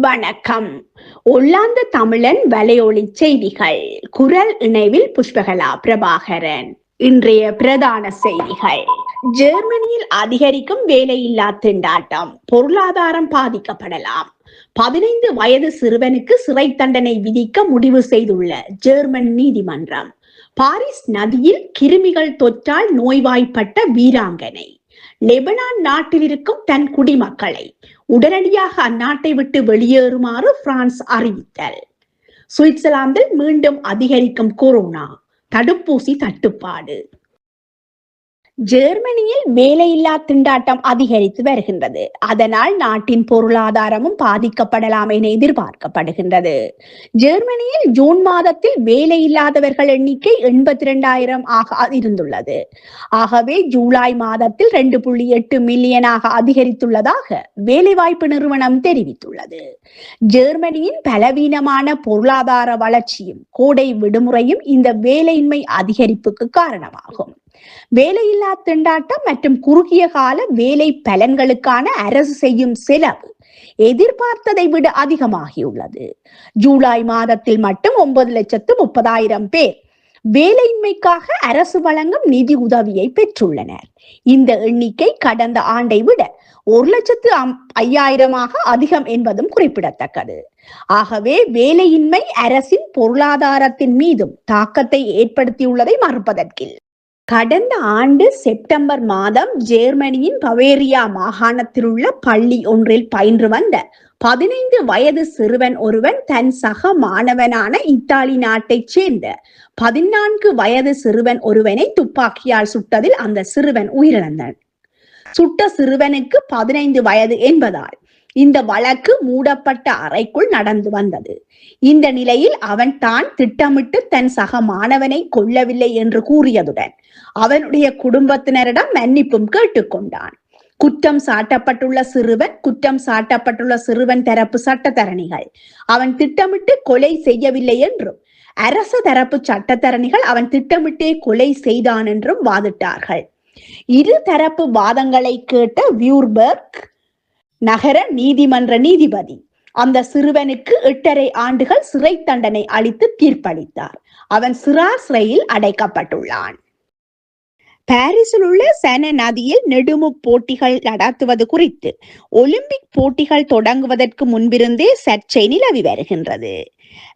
வணக்கம். ஒல்லாந்த தமிழன் வலையொலி செய்திகள். குரல் இணைவில் புஷ்பகலா பிரபாகரன். இன்றைய பிரதான செய்திகள். ஜெர்மனியில் அதிகரிக்கும் வேலையில்லா திண்டாட்டம். பொருளாதாரம் பாதிக்கப்படலாம். பதினைந்து வயது சிறுவனுக்கு சிறை தண்டனை விதிக்க முடிவு செய்துள்ள ஜெர்மன் நீதிமன்றம். பாரிஸ் நதியில் கிருமிகள் தொற்றால் நோய்வாய்ப்பட்ட வீராங்கனை. லெபனான் நாட்டில் இருக்கும் தன் குடிமக்களை உடனடியாக அந்நாட்டை விட்டு வெளியேறுமாறு பிரான்ஸ் அறிவித்தல். சுவிட்சர்லாந்தில் மீண்டும் அதிகரிக்கும் கொரோனா தடுப்பூசி தட்டுப்பாடு. ஜெர்மனியில் வேலையில்லா திண்டாட்டம் அதிகரித்து வருகின்றது. அதனால் நாட்டின் பொருளாதாரமும் பாதிக்கப்படலாம் என எதிர்பார்க்கப்படுகின்றது. ஜெர்மனியில் ஜூன் மாதத்தில் வேலையில்லாதவர்கள் எண்ணிக்கை எண்பத்தி இரண்டாயிரம் ஆக இருந்துள்ளது ஆகவே ஜூலை மாதத்தில் ரெண்டு புள்ளி எட்டு மில்லியனாக அதிகரித்துள்ளதாக வேலைவாய்ப்பு நிறுவனம் தெரிவித்துள்ளது. ஜெர்மனியின் பலவீனமான பொருளாதார வளர்ச்சியும் கோடை விடுமுறையும் இந்த வேலையின்மை அதிகரிப்புக்கு காரணமாகும். வேலையில்லா திண்டாட்டம் மற்றும் குறுகிய கால வேலை பலன்களுக்கான அரசு செய்யும் செலவு எதிர்பார்த்ததை விட அதிகமாகியுள்ளது. ஜூலை மாதத்தில் மட்டும் ஒன்பது லட்சத்து முப்பதாயிரம் பேர் வேலையின்மைக்காக அரசு வழங்கும் நிதி உதவியை பெற்றுள்ளனர். இந்த எண்ணிக்கை கடந்த ஆண்டை விட ஒரு லட்சத்து ஐயாயிரமாக அதிகம் என்பதும் குறிப்பிடத்தக்கது. ஆகவே வேலையின்மை அரசின் பொருளாதாரத்தின் மீதும் தாக்கத்தை ஏற்படுத்தியுள்ளதை மறுப்பதற்கில்லை கடந்த ஆண்டு செப்டம்பர் மாதம் ஜெர்மனியின் பவேரியா மாகாணத்தில் உள்ள பள்ளி ஒன்றில் பயின்று வந்த பதினைந்து வயது சிறுவன் ஒருவன் தன் சக மாணவனான இத்தாலி நாட்டைச் சேர்ந்த பதினான்கு வயது சிறுவன் ஒருவனை துப்பாக்கியால் சுட்டதில் அந்த சிறுவன் உயிரிழந்தான். சுட்ட சிறுவனுக்கு பதினைந்து வயது என்பதால் இந்த வழக்கு மூடப்பட்ட அறைக்குள் நடந்து வந்தது. இந்த நிலையில் அவன் தான் திட்டமிட்டு தன் சக மாணவனை கொல்லவில்லை என்று கூறியதுடன் அவனுடைய குடும்பத்தினரிடம் மன்னிப்பும் கேட்டுக்கொண்டான் குற்றம் சாட்டப்பட்டுள்ள சிறுவன் குற்றம் சாட்டப்பட்டுள்ள சிறுவன் தரப்பு சட்டத்தரணிகள். அவன் திட்டமிட்டு கொலை செய்யவில்லை என்றும் அரச தரப்பு சட்டத்தரணிகள் அவன் திட்டமிட்டே கொலை செய்தான் என்றும் வாதிட்டார்கள். இரு தரப்பு வாதங்களை கேட்ட வியூர்பர்க் நகர நீதிமன்ற நீதிபதி. அந்த சிறுவனுக்கு எட்டரை ஆண்டுகள் சிறை தண்டனை அளித்து தீர்ப்பளித்தார். அவன் சிறார் சிறையில் அடைக்கப்பட்டுள்ளான். பாரிஸில் உள்ள சென நதியில் நெடுமு போட்டிகள் நடத்துவது குறித்து ஒலிம்பிக் போட்டிகள் தொடங்குவதற்கு முன்பிருந்தே சர்ச்சை நிலவி வருகின்றது.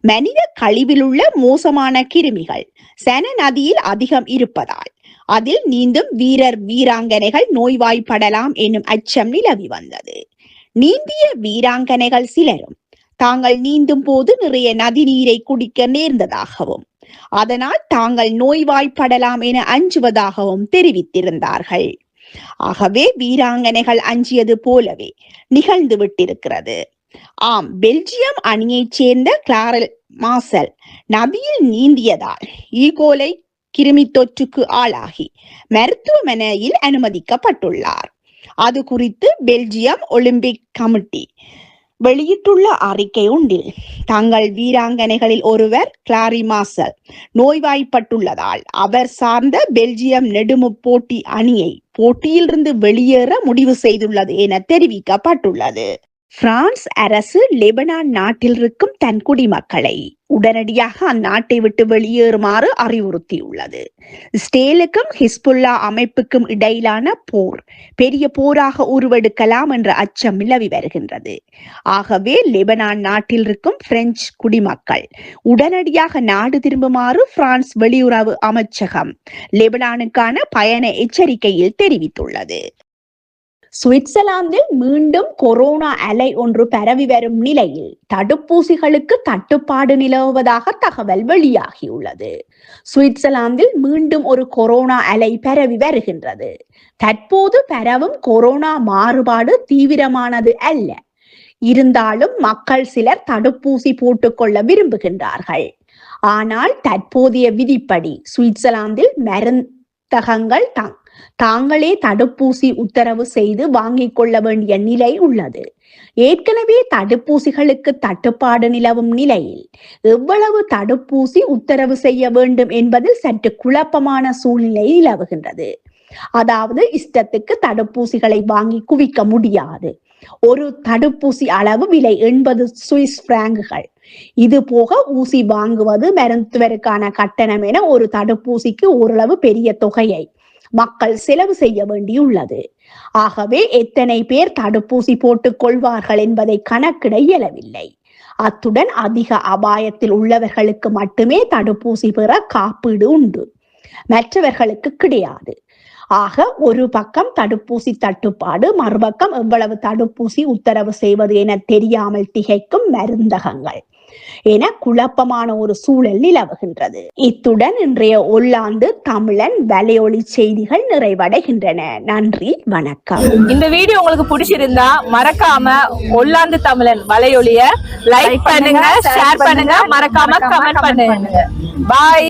மனித கழிவில் உள்ள மோசமான கிருமிகள் சென நதியில் அதிகம் இருப்பதால் அதில் நீந்தும் வீரர் வீராங்கனைகள் நோய்வாய்ப்படலாம் என்னும் அச்சம் நிலவி வந்தது. நீந்திய வீராங்கனைகள் சிலரும் தாங்கள் நீந்தும் போது நிறைய நதி நீரை குடிக்க நேர்ந்ததாகவும் அதனால் தாங்கள் நோய்வாய்ப்படலாம் என அஞ்சுவதாகவும் தெரிவித்திருந்தார்கள். ஆகவே வீராங்கனைகள் அஞ்சியது போலவே நிகழ்ந்து விட்டிருக்கிறது. ஆம் பெல்ஜியம் அணியைச் சேர்ந்த கிளாரல் மாசல் நதியில் நீந்தியதால் ஈகோலை கிருமி தொற்றுக்கு ஆளாகி மருத்துவமனையில் அனுமதிக்கப்பட்டுள்ளார். அது குறித்து பெல்ஜியம் ஒலிம்பிக் கமிட்டி வெளியிட்டுள்ள அறிக்கை ஒன்றில் தங்கள் வீராங்கனைகளில் ஒருவர் கிளாரி மாசல் நோய்வாய்ப்பட்டுள்ளதால் அவர் சார்ந்த பெல்ஜியம் நெடுமு போட்டி அணியை போட்டியிலிருந்து வெளியேற முடிவு செய்துள்ளது என தெரிவிக்கப்பட்டுள்ளது. பிரான்ஸ் அரசு லெபனான் நாட்டில் இருக்கும் தன் குடிமக்களை உடனடியாக அந்நாட்டை விட்டு வெளியேறுமாறு அறிவுறுத்தியுள்ளது. ஸ்டேலுக்கும் ஹிஸ்புல்லா அமைப்புக்கும் இடையிலான போர் பெரிய போராக உருவெடுக்கலாம் என்ற அச்சம் நிலவி வருகின்றது. ஆகவே லெபனான் நாட்டில் இருக்கும் பிரெஞ்சு குடிமக்கள் உடனடியாக நாடு திரும்புமாறு பிரான்ஸ் வெளியுறவு அமைச்சகம் லெபனானுக்கான பயண எச்சரிக்கையில் தெரிவித்துள்ளது. சுவிட்சர்லாந்தில் மீண்டும் கொரோனா அலை ஒன்று பரவி வரும் நிலையில் தடுப்பூசிகளுக்கு தட்டுப்பாடு நிலவுவதாக தகவல் வெளியாகியுள்ளது. சுவிட்சர்லாந்தில் மீண்டும் ஒரு கொரோனா அலை பரவி வருகின்றது. தற்போது பரவும் கொரோனா மாறுபாடு தீவிரமானது அல்ல. இருந்தாலும் மக்கள் சிலர் தடுப்பூசி போட்டுக்கொள்ள விரும்புகின்றார்கள். ஆனால் தற்போதைய விதிப்படி சுவிட்சர்லாந்தில் மருந்தகங்கள் தான் தாங்களே தடுப்பூசி உத்தரவு செய்து வாங்கிக் கொள்ள வேண்டிய நிலை உள்ளது. ஏற்கனவே தடுப்பூசிகளுக்கு தட்டுப்பாடு நிலவும் நிலையில் எவ்வளவு தடுப்பூசி உத்தரவு செய்ய வேண்டும் என்பதில் சற்று குழப்பமான சூழ்நிலை நிலவுகின்றது. அதாவது இஷ்டத்துக்கு தடுப்பூசிகளை வாங்கி குவிக்க முடியாது. ஒரு தடுப்பூசி அளவு விலை எண்பது சுவிஸ் பிராங்குகள். இது போக ஊசி வாங்குவது மருத்துவருக்கான கட்டணம் என ஒரு தடுப்பூசிக்கு ஓரளவு பெரிய தொகையை மக்கள் செலவு செய்ய வேண்டியுள்ளது. ஆகவே எத்தனை பேர் தடுப்பூசி போட்டுக் கொள்வார்கள் என்பதை கணக்கிட இயலவில்லை. அத்துடன் அதிக அபாயத்தில் உள்ளவர்களுக்கு மட்டுமே தடுப்பூசி பெற காப்பீடு உண்டு. மற்றவர்களுக்கு கிடையாது. ஆக ஒரு பக்கம் தடுப்பூசி தட்டுப்பாடு மறுபக்கம் எவ்வளவு தடுப்பூசி உத்தரவு செய்வது என தெரியாமல் திகைக்கும் மருந்தகங்கள். என குழப்பமான ஒரு சூழல் நிலவுகின்றது. இத்துடன் இன்றைய ஒல்லாந்து தமிழன் வலையொலி செய்திகள் நிறைவடைகின்றன. நன்றி வணக்கம். இந்த வீடியோ உங்களுக்கு பிடிச்சிருந்தா மறக்காம ஒல்லாந்து தமிழன் வலையொலிய லைக் பண்ணுங்க ஷேர் பண்ணுங்க மறக்காம கமெண்ட் பண்ணுங்க. பாய்